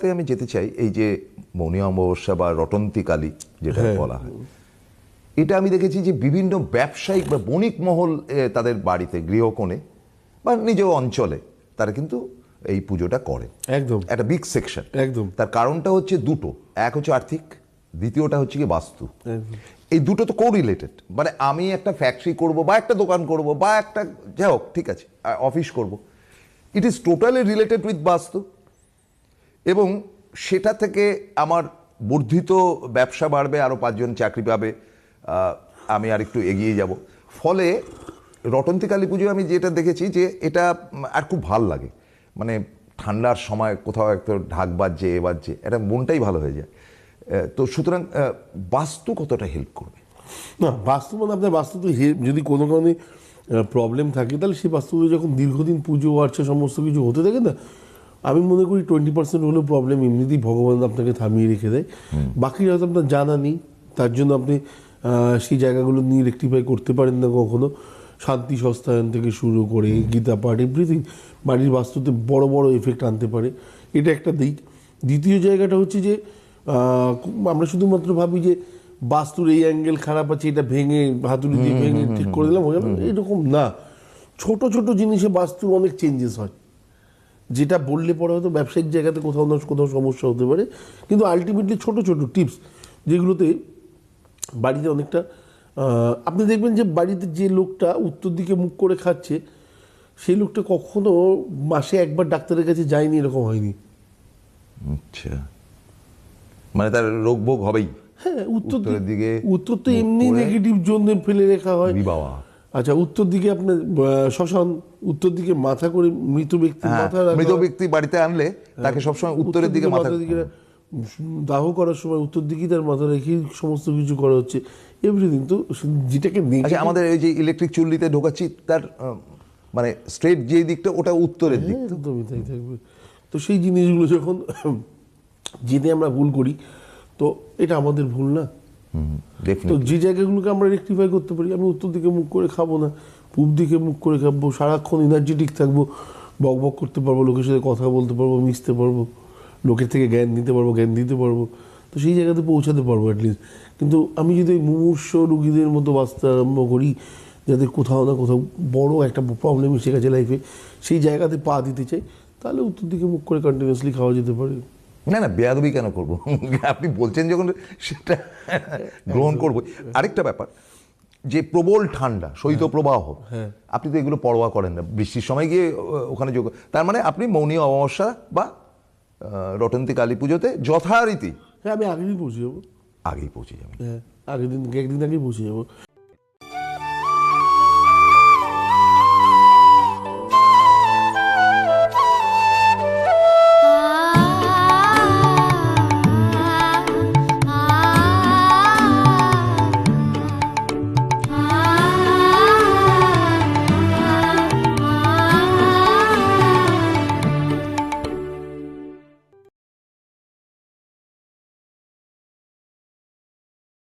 তে আমি যেতে চাই এই যে মৌনী অমাবস্যা বা রটন্তী কালী যেটা হ্যাঁ। বলা হয় এটা আমি দেখেছি যে বিভিন্ন ব্যবসায়িক বা বণিক মহল তাদের বাড়িতে গৃহকোণে বা নিজ অঞ্চলে তারা কিন্তু এই পুজোটা করে। একদম। একটা বিগ সেকশন একদম। তার কারণটা হচ্ছে দুটো। এক হচ্ছে আর্থিক দ্বিতীয়টা হচ্ছে কি বাস্তু। এই দুটো তো কো রিলেটেড মানে আমি একটা ফ্যাক্টরি করব বা একটা দোকান করব বা একটা যাই হোক ঠিক আছে অফিস করব। It is totally related with vastu. এবং সেটা থেকে আমার বর্ধিত ব্যবসা বাড়বে আরও পাঁচজন চাকরি পাবে আমি আর একটু এগিয়ে যাব। ফলে রটন্তী কালী পুজো আমি যেটা দেখেছি যে এটা আর খুব ভালো লাগে। মানে ঠান্ডার সময় কোথাও একটা ঢাক বাজছে, এ বাজছে, এটা মনটাই ভালো হয়ে যায়। তো সুতরাং বাস্তু কতটা হেল্প করবে? না, বাস্তু মানে আপনার বাস্তুতে হে- যদি কোনো কারণে প্রবলেম থাকে, তাহলে সেই বাস্তুতে যখন দীর্ঘদিন পুজো আর্চা সমস্ত কিছু হতে থাকে না আমি মনে করি টোয়েন্টি পার্সেন্ট হলেও প্রবলেম এমনিতেই ভগবান আপনাকে থামিয়ে রেখে দেয়। বাকি হয়তো আপনার জানা নেই তার জন্য আপনি সেই জায়গাগুলো নিয়ে রেক্টিফাই করতে পারেন না কখনো। শান্তি সস্তায়ন থেকে শুরু করে গীতা পাঠ এভরিথিং বাড়ির বাস্তুতে বড় বড় এফেক্ট আনতে পারে। এটা একটা দিক। দ্বিতীয় জায়গাটা হচ্ছে যে আমরা শুধুমাত্র ভাবি যে বাস্তুর এই অ্যাঙ্গেল খারাপ আছে এটা ভেঙে হাতুড়ি দিয়ে ভেঙে ঠিক করে দিলাম হয়ে এরকম না। ছোট ছোট জিনিসে বাস্তুর অনেক চেঞ্জেস হয়। যেটা বললে পরে হয়তো ব্যবসায়িক জায়গাতে কোথাও না কোথাও সমস্যা হতে পারে। কিন্তু আলটিমেটলি ছোট ছোট টিপস যেগুলোতে বাড়িতে অনেকটা আপনি দেখবেন যে বাড়িতে যে লোকটা উত্তর দিকে মুখ করে খাচ্ছে সেই লোকটা কখনো মাসে একবার ডাক্তারের কাছে যায়নি এরকম হয়নি। আচ্ছা। মানে তার রোগ ভোগ হবেই। হ্যাঁ উত্তর দিকে উত্তর তো এমনি নেগেটিভ জোনে ফেলে রাখা হয়। বাবা আচ্ছা উত্তর দিকে আপনার আহ, শ্মশান উত্তর দিকে মাথা করে মৃত ব্যক্তির হ্যাঁ, মাথা মৃত ব্যক্তি বাড়িতে আনলে তাকে সবসময় উত্তরের দিকে মাথা দিকে দাহ করার সময় উত্তর দিকেই তার মাথা রেখে সমস্ত কিছু করা হচ্ছে। এভরিথিং তো যেটাকে আচ্ছা আমাদের এই যে ইলেকট্রিক চুল্লিতে ঢোকাচ্ছি তার মানে স্ট্রেট যে দিকটা ওটা উত্তরের দিক। হ্যাঁ, একদমই তাই থাকবে। তো সেই জিনিসগুলো যখন জেনে আমরা ভুল করি তো এটা আমাদের ভুল না। তো ডেফিনেটলি যে জায়গাগুলোকে আমরা রেকটিফাই করতে পারি আমি উত্তর দিকে মুখ করে খাব না পূব দিকে মুখ করে খাব সারাক্ষণ এনার্জেটিক থাকব বক বক করতে পারব লোকের সাথে কথা বলতে পারব মিশতে পারব লোকের থেকে জ্ঞান নিতে পারব জ্ঞান দিতে পারব তো সেই জায়গাতে পৌঁছাতে পারব অ্যাটলিস্ট কিন্তু আমি যদি ওই মুমূর্ষ রুগীদের মতো বাঁচতে আরম্ভ করি যাদের কোথাও না কোথাও বড় একটা প্রবলেম এসে গেছে লাইফে সেই জায়গাতে পা দিতে চাই তাহলে উত্তর দিকে মুখ করে কন্টিনিউয়াসলি খাওয়া যেতে পারে। না না বেয়াদবি কেন করব? আপনি বলছেন যখন সেটা গ্রহণ করব। আরেকটা ব্যাপার যে প্রবল ঠান্ডা শৈত্য প্রবাহ হ্যাঁ। আপনি তো এগুলো পরোয়া করেন না। বৃষ্টির সময় গিয়ে ওখানে যোগ তার মানে আপনি মৌনী অমাবস্যা বা রটন্তী কালী পুজোতে যথারীতি হ্যাঁ আমি দিন পৌঁছে যাব। আগেই পৌঁছে যাবেন। হ্যাঁ আগের দিন একদিন আগেই পৌঁছে যাব।